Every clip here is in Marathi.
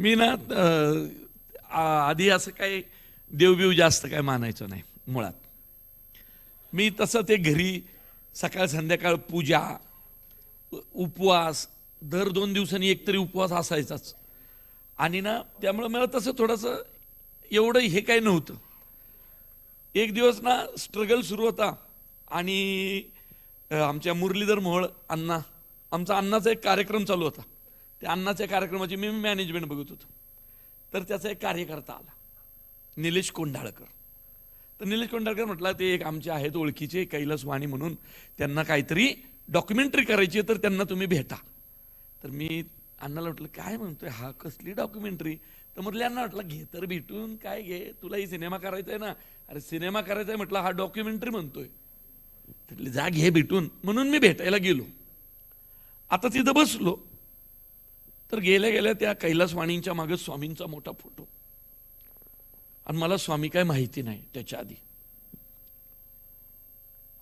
मी ना आधी असं काही देवबिव जास्त काय मानायचं नाही मुळात. मी तसं ते घरी सकाळ संध्याकाळ पूजा उपवास दर दोन दिवसांनी एकतरी उपवास असायचाच. आणि ना त्यामुळं मला तसं थोडंसं एवढं हे काही नव्हतं. एक दिवस ना स्ट्रगल सुरू होता आणि आमच्या मुरलीधर मोहोळ अण्णा आमचा अण्णाचा एक कार्यक्रम चालू होता. त्या अन्नाच्या कार्यक्रमाची मी मॅनेजमेंट बघत होतो. तर त्याचा एक कार्यकर्ता आला निलेश कोंढाळकर. तर निलेश कोंढाळकर म्हटलं ते एक आमचे आहेत ओळखीचे कैलास वाणी म्हणून. त्यांना काहीतरी डॉक्युमेंटरी करायची आहे तर त्यांना तुम्ही भेटा. तर मी अण्णाला म्हटलं काय म्हणतोय? हा कसली डॉक्युमेंटरी तर म्हटलं अण्णा म्हटलं घे तर भेटून काय घे? तुलाही सिनेमा करायचा आहे ना. अरे सिनेमा करायचा आहे? म्हटलं हा डॉक्युमेंटरी म्हणतोय. म्हटलं, जा घे भेटून. म्हणून मी भेटायला गेलो. आता तिथं बसलो. तर गेल्या गेल्या त्या कैलासवाणींच्या मागे स्वामींचा मोठा फोटो. आणि मला स्वामी काय माहिती नाही त्याच्या आधी.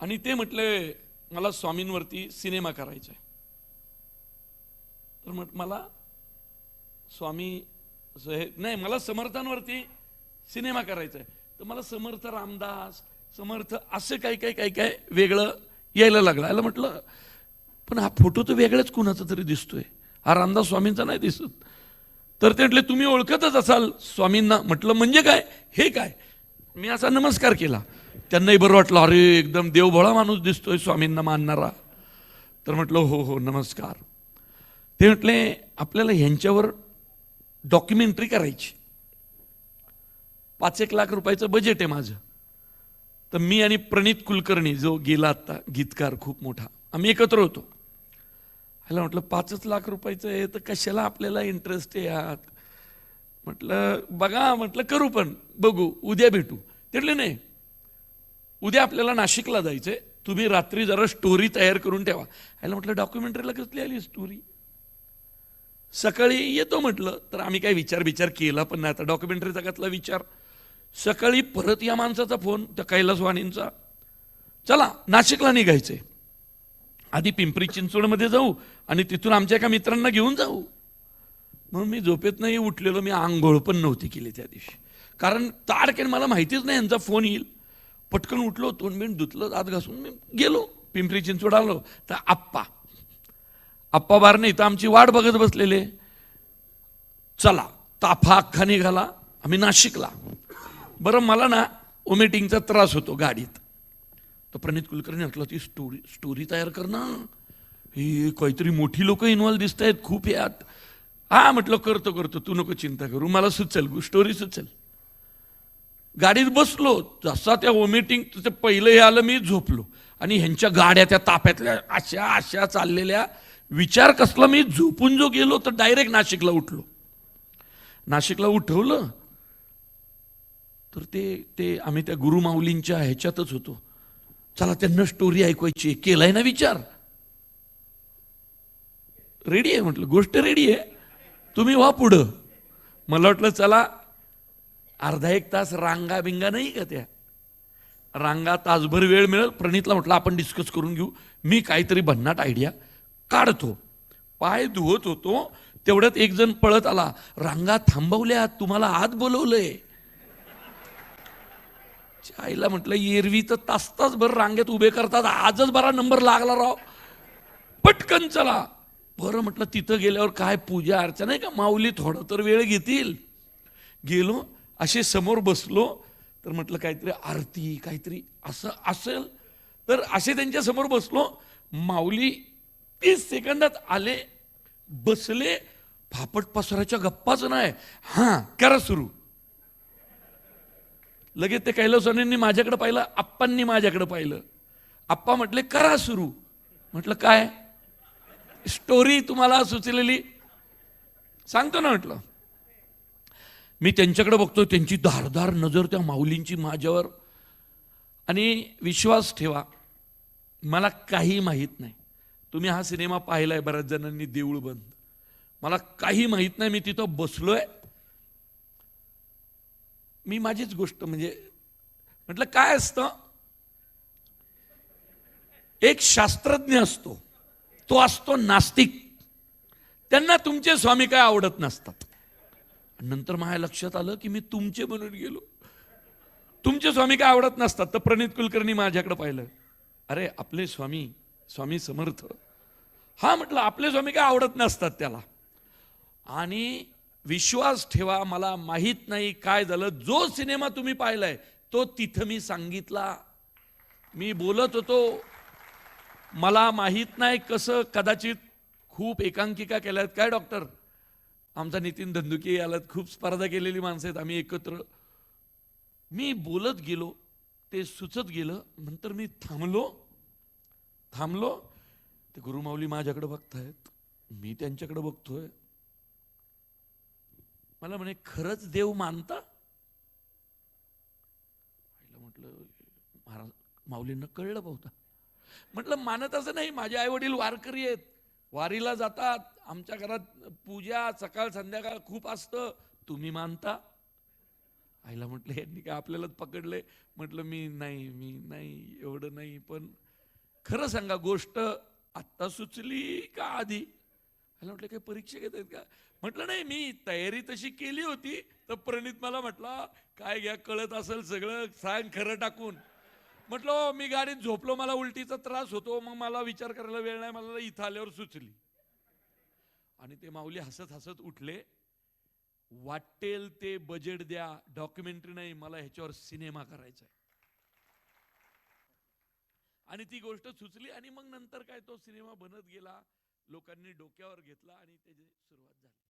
आणि ते म्हटले मला स्वामींवरती सिनेमा करायचा आहे. तर म्हट मला स्वामी नाही मला समर्थांवरती सिनेमा करायचा आहे. तर मला समर्थ रामदास समर्थ असं काही काही काही काय वेगळं यायला लागलं. याला म्हटलं पण हा फोटो तर वेगळाच कुणाचा तरी दिसतोय. हा रामदास स्वामींचा नाही दिसत. तर ते म्हटले तुम्ही ओळखतच असाल स्वामींना. म्हटलं म्हणजे काय? हे काय? मी असा नमस्कार केला. त्यांनाही बरं वाटलं अरे एकदम देवभोळा माणूस दिसतोय स्वामींना मानणारा. तर म्हटलं हो हो नमस्कार. ते म्हटले आपल्याला ह्यांच्यावर डॉक्युमेंटरी करायची. पाच एक लाख रुपयाचं बजेट आहे माझं. तर मी आणि प्रणित कुलकर्णी जो गेला आत्ता गीतकार खूप मोठा आम्ही एकत्र होतो. ह्याला म्हटलं पाचच लाख रुपयाचं आहे तर कशाला आपल्याला इंटरेस्ट आहे यात? म्हटलं बघा म्हटलं करू पण बघू उद्या भेटू. तिथले नाही. उद्या आपल्याला नाशिकला जायचंय. तुम्ही रात्री जरा स्टोरी तयार करून ठेवा. ह्याला म्हटलं डॉक्युमेंटरीला कसली आली स्टोरी सकाळी येतो म्हटलं तर आम्ही काय विचार विचार केला पण नाही. आता डॉक्युमेंटरी जगातला विचार? सकाळी परत या माणसाचा फोन त्या कैलास वाणींचा. चला नाशिकला निघायचंय. आधी पिंपरी चिंचवडमध्ये जाऊ आणि तिथून आमच्या एका मित्रांना घेऊन जाऊ. म्हणून मी झोपेत नाही उठलेलो मी आंघोळ पण नव्हती केली त्या दिवशी. कारण ताडकेन मला माहितीच नाही यांचा फोन येईल. पटकन उठलो तोंड मिनिट धुतलं दात घासून मी गेलो. पिंपरी चिंचवड आलो. तर आप्पा आप्पा बार नाही तर आमची वाट बघत बसलेले. चला ताफा अख्खा निघाला आम्ही नाशिकला. बरं मला ना ओमेटिंगचा त्रास होतो गाडीत. तर प्रणित कुलकर्णी म्हटलं ती स्टोरी स्टोरी तयार कर ना. ही काहीतरी मोठी लोक इन्व्हॉल्व दिसत आहेत खूप यात. हा म्हटलं करतो करतो. तू नको चिंता करू. मला सुचल. स्टोरी सुचल. गाडीत बसलो. जसा त्या वॉमिटिंग ते पहिलं हे आलं मी झोपलो. आणि ह्यांच्या गाड्या त्या ताप्यातल्या अशा अशा चाललेल्या. विचार कसला मी झोपून जो गेलो तर डायरेक्ट नाशिकला उठलो. नाशिकला उठवलं. तर ते ते आम्ही त्या गुरुमाऊलींच्या ह्याच्यातच होतो. चला त्यांना स्टोरी ऐकवायची. आहे. केलाय ना विचार? रेडी आहे म्हटलं. गोष्ट रेडी आहे. तुम्ही व्हा पुढं. मला वाटलं चला अर्धा एक तास रांगा बिंगा नाही का त्या? रांगा तासभर वेळ मिळेल. प्रणितला म्हटलं आपण डिस्कस करून घेऊ. मी काहीतरी भन्नाट आयडिया काढतो. पाय धुवत होतो. तेवढ्यात एक जण पळत आला. रांगा थांबवल्या. तुम्हाला आत बोलवलंय. आईला म्हटलं एरवी तर तास तासभर रांगेत उभे करतात आजच बरा नंबर लागला राव. पटकन चला. बरं म्हटलं तिथं गेल्यावर काय पूजा अर्चा नाही का? माऊली थोडं तर वेळ घेतील. गेलो असे समोर बसलो तर म्हटलं काहीतरी आरती काहीतरी असं असेल. तर असे त्यांच्यासमोर बसलो. माऊली तीस सेकंदात आले बसले. फापट पसराच्या गप्पाच नाही. हां करा सुरू. लगेच ते कैलासवाणींनी माझ्याकडे पाहिलं आप्पांनी माझ्याकडे पाहिलं. आप्पा म्हटले करा सुरू. म्हटलं काय? स्टोरी तुम्हाला सुचलेली. सांगतो ना म्हटलं. मी त्यांच्याकडे बघतो त्यांची धारदार नजर त्या माऊलींची माझ्यावर. आणि विश्वास ठेवा मला काही माहीत नाही. तुम्ही हा सिनेमा पाहिलाय बऱ्याच जणांनी देऊळ बंद. मला काही माहीत नाही मी तिथं बसलोय मी माझीच गोष्ट म्हणजे म्हटलं काय असतं? एक शास्त्रज्ञ असतो. तो असतो नास्तिक. त्यांना तुमचे स्वामी काय आवडत नसतात. नंतर माझ्या लक्षात आलं की मी तुमचे बनून गेलो. तुमचे स्वामी काय आवडत नसतात. तर प्रणित कुलकर्णी माझ्याकडे पाहिलं. अरे आपले स्वामी स्वामी समर्थ. हा म्हटलं आपले स्वामी काय आवडत नसतात त्याला. आणि विश्वास ठेवा मला माहीत नाही काय झालं. जो सिनेमा तुम्ही पाहिलाय तो तिथं मी सांगितला. मी बोलत होतो मला माहीत नाही कसं कदाचित खूप एकांकिका केल्या आहेत काय डॉक्टर? आमचा नितीन धंदुके आलात खूप स्पर्धा केलेली माणसं आहेत आम्ही एकत्र. मी बोलत गेलो ते सुचत गेलं नंतर मी थांबलो. थांबलो. ते गुरुमाऊली माझ्याकडे बघतायत मी त्यांच्याकडे बघतोय. मला म्हणे खरंच देव मानता? आईला म्हटलं महाराज माऊलींना कळलं बहुता. म्हटलं मानत असं नाही माझे आई वडील वारकरी आहेत. वारीला जातात आमच्या घरात पूजा सकाळ संध्याकाळ खूप असतं. तुम्ही मानता? आईला म्हटलं यांनी काय आपल्यालाच पकडले म्हटलं मी नाही मी नाही एवढं नाही पण खरं सांगा गोष्ट आत्ता सुचली का आधी? मला म्हटलं काही परीक्षा घेत आहेत का? म्हटलं नाही मी तयारी तशी केली होती. तर प्रणित मला म्हटला काय घ्या कळत असेल सगळं सांग खरं टाकून. म्हटलं "हो, मी गाडीत झोपलो मला उलटीचा त्रास होतो मग मला विचार करायला वेळ नाही मला इथं आल्यावर सुचली. आणि ते माऊली हसत हसत उठले. वाटेल ते बजेट द्या डॉक्युमेंटरी नाही मला ह्याच्यावर सिनेमा करायचा आहे. आणि ती गोष्ट सुचली आणि मग नंतर काय तो सिनेमा बनत गेला. लोकांनी डोक्यावर घेतला आणि त्याची सुरुवात झाली.